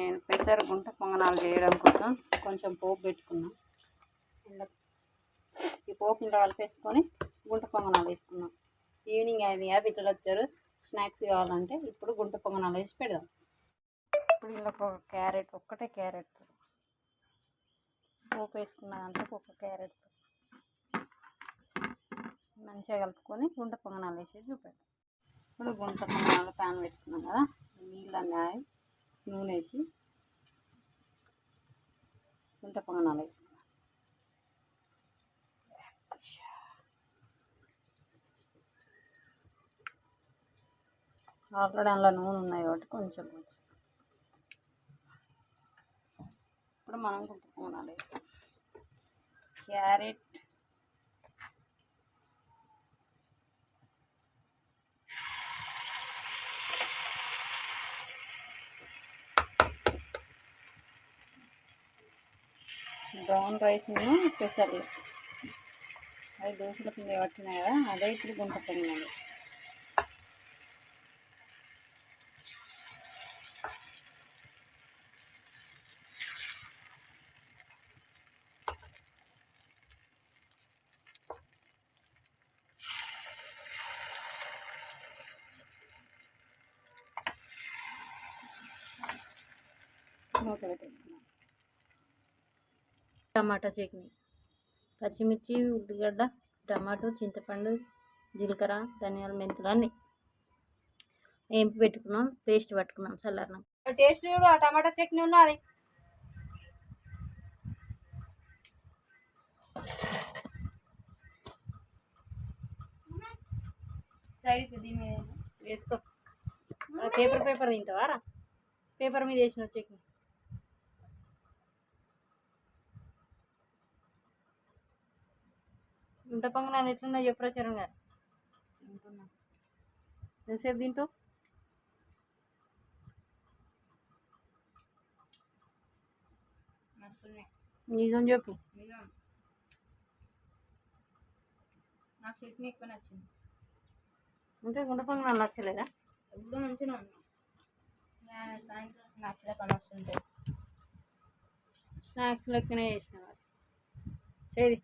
నేను పెసర గుంట పొంగనాలు చేయడం కోసం కొంచెం పోపు పెట్టుకున్నాం. ఈ పోపు ఇంట్లో కలిపేసుకొని గుంట పొంగనాలు వేసుకున్నాం. ఈవినింగ్ అయింది బిడ్డలు వచ్చారు స్నాక్స్ కావాలంటే ఇప్పుడు గుంట పొంగనాలు వేసి పెడదాం. ఇప్పుడు ఇందులో ఒక క్యారెట్ ఒక్కటే క్యారెట్. పోపు వేసుకున్న దాంట్లో ఒక క్యారెట్. మంచిగా కలుపుకొని గుంట పొంగనాలు వేసి చూపెడతాం ఇప్పుడు గుంట పొంగనాలు ప్యాన్ పెట్టుకున్నాం కదా నీళ్ళు అన్నీ నూనె వేసి గుంట పొంగనాలు వేసుకున్నాం ఆల్రెడీ అందులో నూనె ఉన్నాయి కాబట్టి కొంచెం కొంచెం. ఇప్పుడు మనం గుంట పొంగనాలు వేసాం క్యారెట్ బ్రౌన్ రైస్ పెసర్లు. అది దోశల పిండి పట్టినాయి కదా అదే ఇప్పుడు గుంట పొంగినాలి మూత పెట్టేసుకున్నాం టమాటా చట్నీ పచ్చిమిర్చి ఉల్లిగడ్డ టమాటో చింతపండు జీలకర్ర ధనియాల మెంతులు అన్నీ ఏంపి పెట్టుకున్నాం పేస్ట్ పట్టుకున్నాం చల్లారినాం. టేస్ట్ చూడు ఆ టమాటా చట్నీ ఉన్నది. సైడ్కి దీని వేసుకో. పేపర్ పేపర్ తింటావారా పేపర్ మీద వేసిన చట్నీ. ఇంత పొంగనాలు ఎట్లున్నా చెప్పరాచారం గారు? ఎంతసేపు తింటూ? నిజం చెప్పు. నాకు చట్నీ ఎక్కువ నచ్చింది. అంటే గుండె పొంగనాలు నచ్చలేదా? ఎప్పుడు మంచిగా ఉన్నా. సాయంత్రం స్నాక్స్ పని వస్తుంటాయి స్నాక్స్ లెక్కనే చేసిన చేది